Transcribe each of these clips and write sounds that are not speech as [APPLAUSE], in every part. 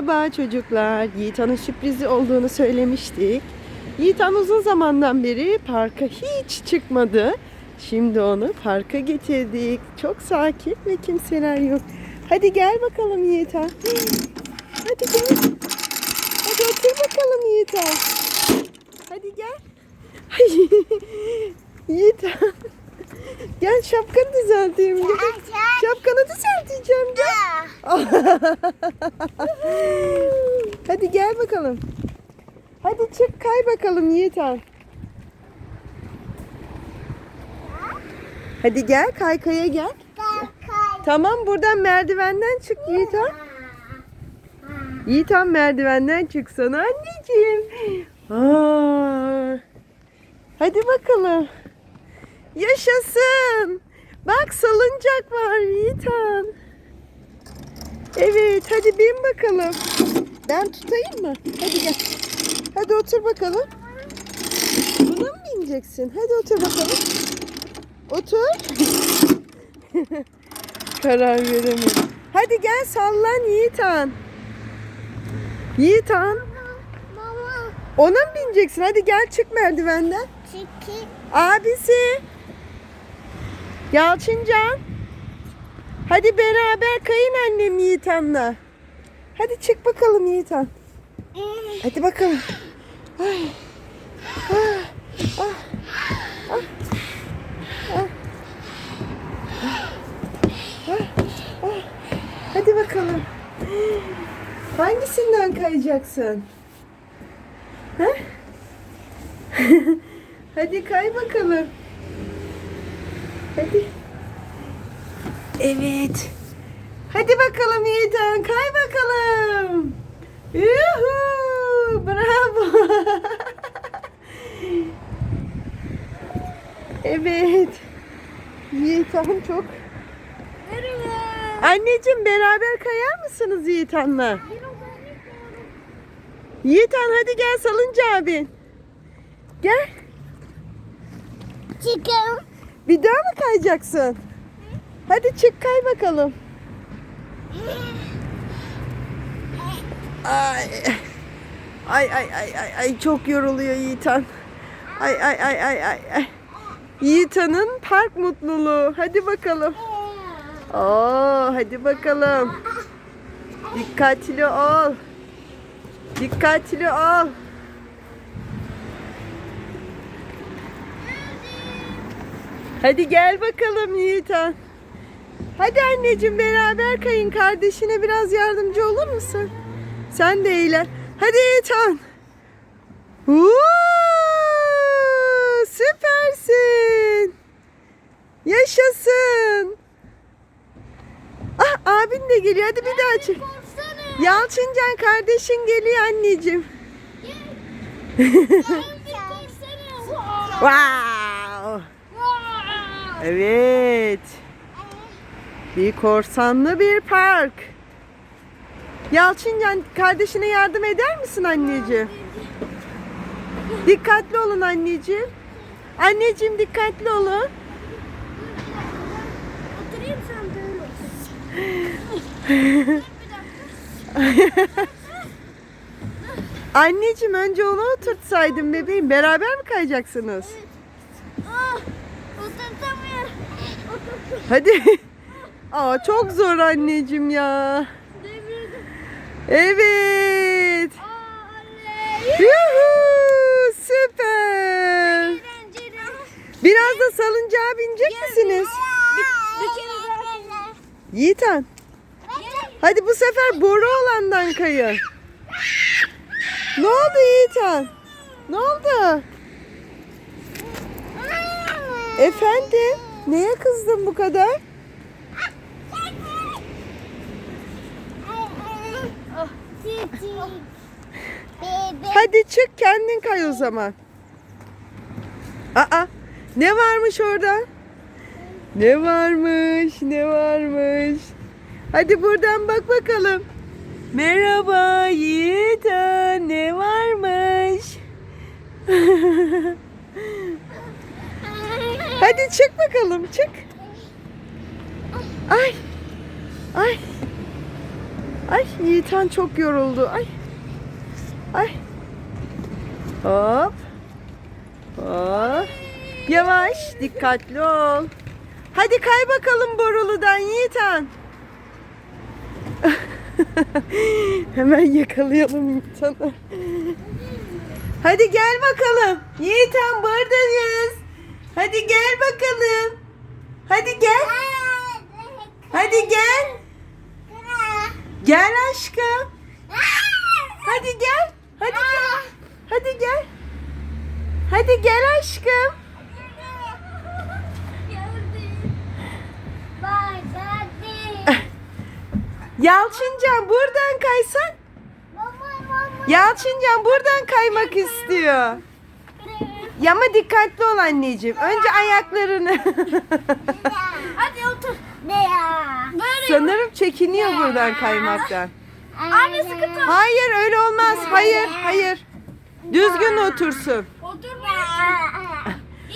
Merhaba çocuklar. Yiğitan'ın sürprizi olduğunu söylemiştik. Yiğitan uzun zamandan beri parka hiç çıkmadı. Şimdi onu parka getirdik. Çok sakin ve kimseler yok. Hadi gel bakalım Yiğitan. Hadi gel. Hadi otur bakalım Yiğitan. Hadi gel. [LAUGHS] Yiğitan. Gel şapkanı düzelteyim. Gel. Şapkanı düzelteceğim. Gel. [LAUGHS] Hadi gel bakalım. Hadi çık kay bakalım Yiğitan. Hadi gel kaykaya gel. Tamam buradan merdivenden çık Yiğitan. Yiğitan merdivenden çıksana anneciğim. Aa. Hadi bakalım. Yaşasın. Bak salıncak var Yiğitan. Evet hadi bin bakalım. Ben tutayım mı? Hadi gel. Hadi otur bakalım. Buna mı bineceksin? Hadi otur bakalım. Otur. [LAUGHS] Karar veremedim. Hadi gel sallan Yiğitan. Yiğitan. Ona mı bineceksin? Hadi gel çık merdivenden. çiki Abisi. Yalçıncan. Hadi beraber kayın annem Yiğitan'la. Hadi çık bakalım Yiğitan. Hadi bakalım. Ay. Hadi bakalım. Hangisinden kayacaksın? Ha? [LAUGHS] Hadi kay bakalım. Hadi. Evet. Hadi bakalım Yiğitan kay bakalım. Yuhu! Bravo. [LAUGHS] evet. Yiğitan çok. Merhaba. Anneciğim beraber kayar mısınız Yiğitan'la? Yiğitan hadi gel salıncağa bin. Gel. Çıkım. Bir daha mı kayacaksın? Hadi çık kay bakalım. Ay. Ay ay ay ay ay çok yoruluyor Yiğitan. Ay ay ay ay ay. ay. Yiğitan'ın park mutluluğu. Hadi bakalım. Oo, hadi bakalım. Dikkatli ol. Dikkatli ol. Hadi gel bakalım Yiğitan. Hadi anneciğim beraber kayın. Kardeşine biraz yardımcı olur musun? Sen de eğlen. Hadi Yiğitan. Huu, süpersin. Yaşasın. Ah abin de geliyor. Hadi bir daha çık. Korksana. Yalçıncan kardeşin geliyor anneciğim. Wow. [LAUGHS] Evet. Bir korsanlı bir park. Yalçıncan kardeşine yardım eder misin anneciğim? Dikkatli olun anneciğim. Anneciğim dikkatli olun. Oturayım sen böyle. [LAUGHS] Anneciğim önce onu oturtsaydın bebeğim. Beraber mi kayacaksınız? Ah, oturtamıyorum. Oturtamıyorum. Hadi. [LAUGHS] Aa çok zor anneciğim ya. Evet. Yuhu, süper. Biraz da salıncağa binecek misiniz? Yiğitan. Hadi bu sefer boru olandan kayın. Ne oldu Yiğitan? Ne oldu? Efendim? Neye kızdın bu kadar? Hadi çık kendin kay o zaman. Aa, ne varmış orada? Ne varmış, ne varmış? Hadi buradan bak bakalım. Merhaba Yiğitan, ne varmış? [LAUGHS] Hadi çık bakalım, çık. Ay, ay. Ay Yiğitan çok yoruldu. Ay. Ay. Hop. Hop. Yavaş, dikkatli ol. Hadi kay bakalım boruludan Yiğitan. [LAUGHS] Hemen yakalayalım Yiğitan'ı. Hadi gel bakalım. Yiğitan buradayız. Hadi gel bakalım. Hadi gel. Hadi gel. Gel aşkım. Hadi gel. Hadi gel. Hadi gel. Hadi gel aşkım. Yalçıncan buradan kaysan. Yalçıncan buradan kaymak istiyor. Ya ama dikkatli ol anneciğim. Önce ayaklarını. [LAUGHS] Hadi otur. Ne ya? Böyle. Sanırım çekiniyor buradan kaymaktan. Anne sıkı tut. Hayır öyle olmaz. Hayır, hayır. Düzgün otursun. Otur böyle.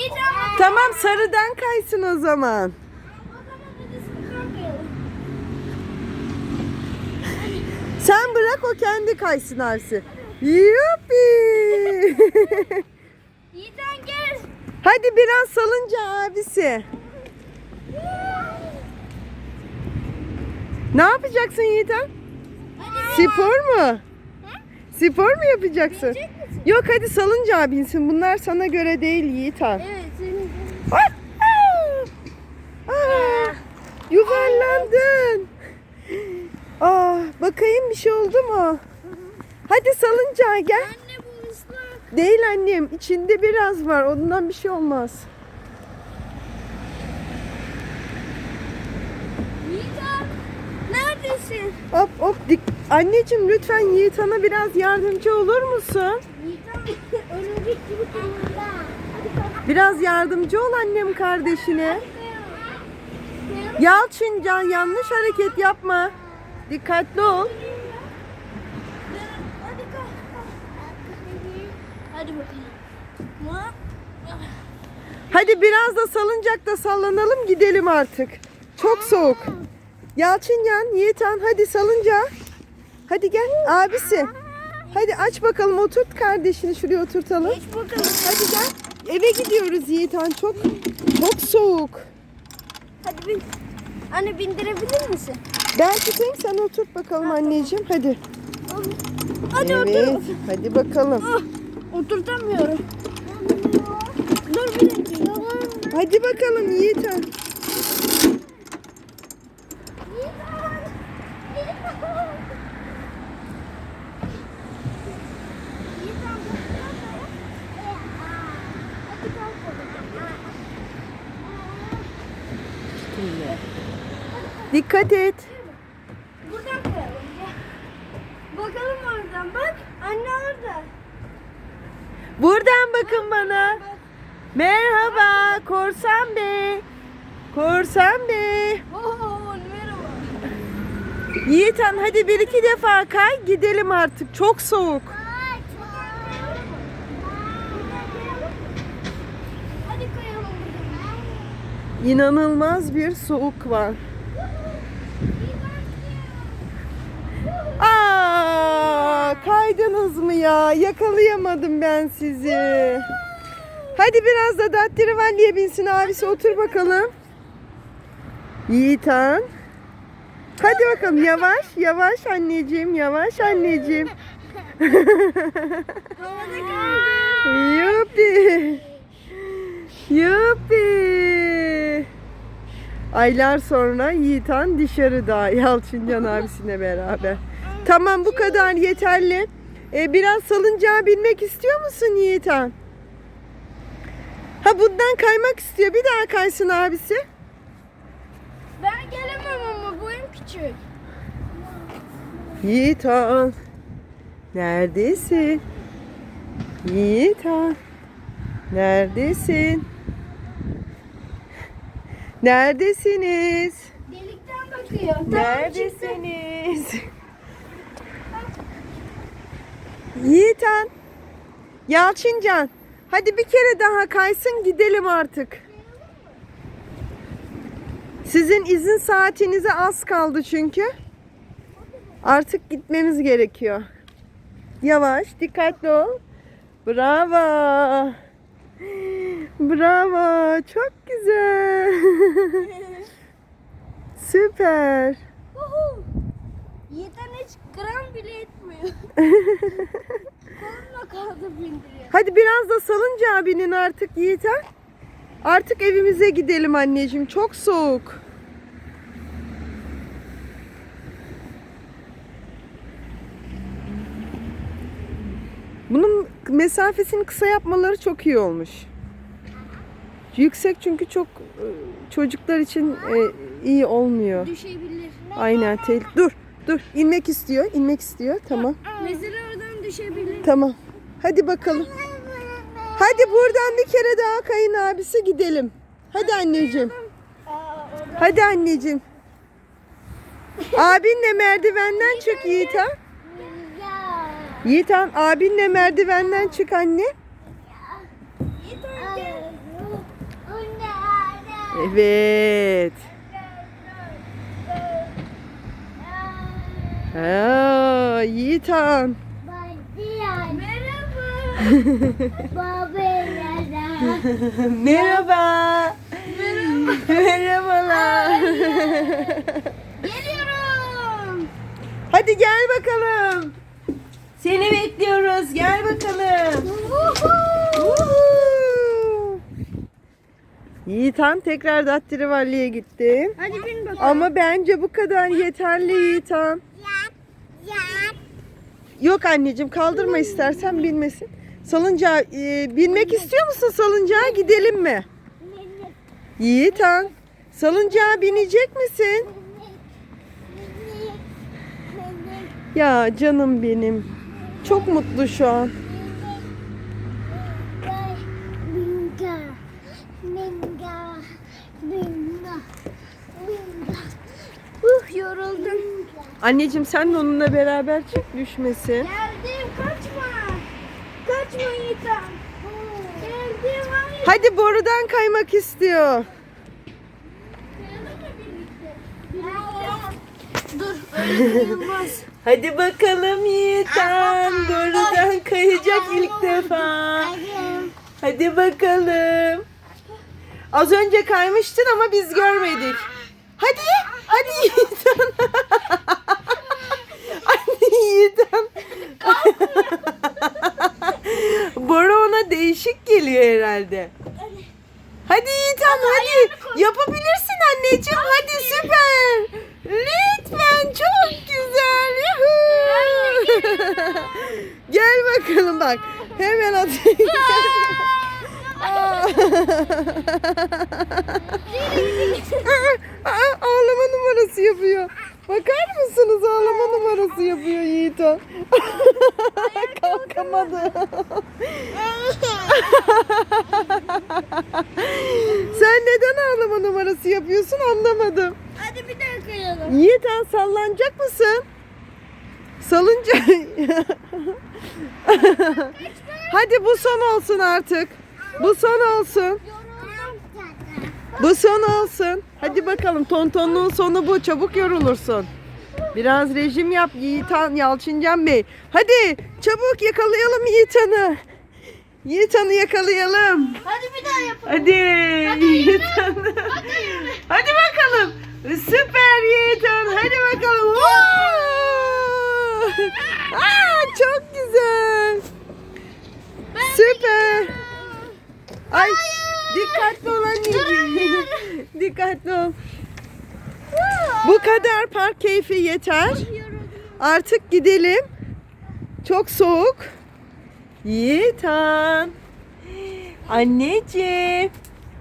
Tamam. Tamam sarıdan kaysın o zaman. Sen bırak o kendi kaysın Arsi. Yuppi. [LAUGHS] Yiğiten gel. Hadi biraz salınca abisi. Ne yapacaksın Yiğitan? Hadi. Spor mu? Spor mu yapacaksın? Yok hadi salınca binsin. Bunlar sana göre değil Yiğitan. Evet senin. Ah! Ah! Ah! Yuvarlandın. Ah, bakayım bir şey oldu mu? Hadi salıncağa gel. Değil annem. içinde biraz var. Ondan bir şey olmaz. Yiğiten. Neredesin? Hop hop. Dik. Anneciğim lütfen Yiğitan'a biraz yardımcı olur musun? Yiğiten [LAUGHS] örümcek gibi. Biraz yardımcı ol annem kardeşine. Yalçıncan yanlış hareket yapma. Dikkatli ol. Hadi kalk. Hadi bakalım. Hadi biraz da salıncakta sallanalım gidelim artık. Çok soğuk. Yalçıncan, Yiğitan hadi salınca. Hadi gel abisi. Hadi aç bakalım oturt kardeşini şuraya oturtalım. Geç bakalım. Hadi gel. Eve gidiyoruz Yiğitan. Çok çok soğuk. Hadi bin. Anne bindirebilir misin? Ben tutayım sen oturt bakalım anneciğim. Hadi. Hadi evet. otur. Hadi bakalım. Oturtamıyorum. Dur bir dakika. Hadi bakalım Yiğitan. Dikkat et. Buradan koyalım. Gel. Bakalım oradan. Bak anne orada. Buradan bakın bana. Merhaba Korsan Bey. Korsan Bey. Yiğitan hadi bir iki defa kay gidelim artık. Çok soğuk. İnanılmaz bir soğuk var. Aa, kaydınız mı ya? Yakalayamadım ben sizi. Hadi biraz da Dattirvalli'ye binsin abisi otur bakalım. Yiğitan. Hadi bakalım yavaş yavaş anneciğim yavaş anneciğim. Yuppi. Yuppi. Aylar sonra Yiğitan dışarıda Yalçıncan abisine beraber. Tamam bu kadar yeterli. Ee, biraz salıncağa binmek istiyor musun Yiğitan? Ha bundan kaymak istiyor. Bir daha kaysın abisi. Ben gelemem ama boyum küçük. Yiğitan. Neredesin? Yiğitan. Neredesin? Neredesiniz? Delikten bakıyor. Neredesiniz? Yiğitan. Yalçıncan. Hadi bir kere daha kaysın gidelim artık. Sizin izin saatinize az kaldı çünkü. Artık gitmemiz gerekiyor. Yavaş, dikkatli ol. Bravo. Bravo. Çok güzel. [LAUGHS] Süper. Uhu. Hiç gram bile etmiyor. [LAUGHS] Kolumla kaldı bindiriyor. Hadi biraz da salınca abinin artık Yiğit'e. Artık evimize gidelim anneciğim. Çok soğuk. Bunun mesafesini kısa yapmaları çok iyi olmuş. Yüksek çünkü çok e, çocuklar için e, iyi olmuyor. Düşebilir. Aynen. tel- Dur, dur. İnmek istiyor, inmek istiyor. Tamam. Mesela oradan düşebilir. Tamam. Hadi bakalım. Hadi buradan bir kere daha kayın abisi gidelim. Hadi anneciğim. Hadi anneciğim. Abinle merdivenden çık Yiğitan. Yiğitan abinle merdivenden çık anne. Evet. Ha, Yiğitan. [LAUGHS] [LAUGHS] Merhaba. Merhabalar. [LAUGHS] Geliyorum. Hadi gel bakalım. Seni bekliyoruz. Gel bakalım. Woohoo. Yiğitan tekrar Dattrivalli'ye gitti. Hadi bin bakalım. Ama bence bu kadar yeterli Yiğitan. Yok anneciğim kaldırma istersen binmesin. Salıncağa e, binmek istiyor musun salıncağa gidelim mi? Yiğitan salıncağa binecek misin? Ya canım benim. Çok mutlu şu an. Yoruldum. Anneciğim sen de onunla beraber çık düşmesin. Geldim kaçma. Kaçma Yiğitan. Geldim hayır. Hadi borudan kaymak istiyor. Dur öyle kayılmaz. [LAUGHS] Hadi bakalım Yiğitan. Borudan kayacak ilk defa. Hadi bakalım. Az önce kaymıştın ama biz görmedik. Hadi, hadi Yiğitan. Hadi Yiğitan. Boru ona değişik herhalde. Hadi Yiğitan hadi. Yapabilirsin anneciğim. Hadi süper. Lütfen çok güzel. Gel bakalım bak. Hemen atayım. [LAUGHS] Ağlama numarası yapıyor. Bakar mısınız ağlama numarası yapıyor Yiğit'e. [LAUGHS] Kalkamadı. [LAUGHS] Sen neden ağlama numarası yapıyorsun anlamadım. Hadi bir daha kayalım. Yiğit'en sallanacak mısın? Salınca... [LAUGHS] Hadi bu son olsun artık. Bu son olsun. Bu son olsun. Hadi bakalım tontonluğun sonu bu. Çabuk yorulursun. Biraz rejim yap Yiğitan Yalçıncan Bey. Hadi çabuk yakalayalım Yiğitan'ı. Yiğitan'ı yakalayalım. Hadi bir daha yapalım. Hadi Yiğitan'ı. Hadi bakalım. Süper Yiğitan. Hadi bakalım. Aa, çok güzel. Süper. Ay dikkatli ol anneciğim. Dikkatli ol. Bu kadar park keyfi yeter. Artık gidelim. Çok soğuk. Yiğitan. Anneciğim.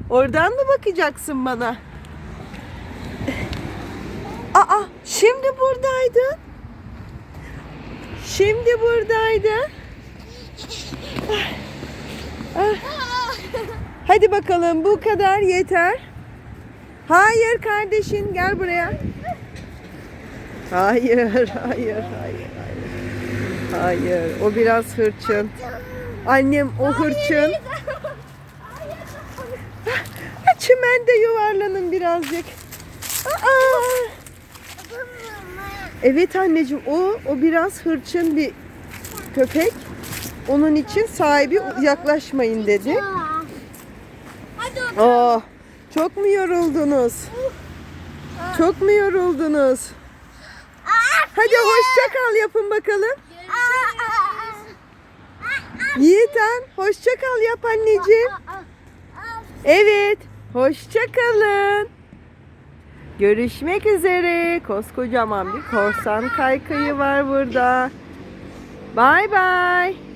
Oradan mı bakacaksın bana? Aa, şimdi buradaydın. Şimdi buradaydın. Ah. Hadi bakalım bu kadar yeter. Hayır kardeşin gel buraya. Hayır, hayır, hayır, hayır. Hayır, o biraz hırçın. Annem o hırçın. [LAUGHS] Çimende yuvarlanın birazcık. Aa, Evet anneciğim o o biraz hırçın bir köpek. Onun için sahibi yaklaşmayın dedi. Hadi. Oh, çok mu yoruldunuz? Çok mu yoruldunuz? Hadi hoşça kal yapın bakalım. Yiğitan hoşça kal yap anneciğim. Evet, hoşça kalın. Görüşmek üzere. Koskocaman bir korsan kaykayı var burada. Bay bay.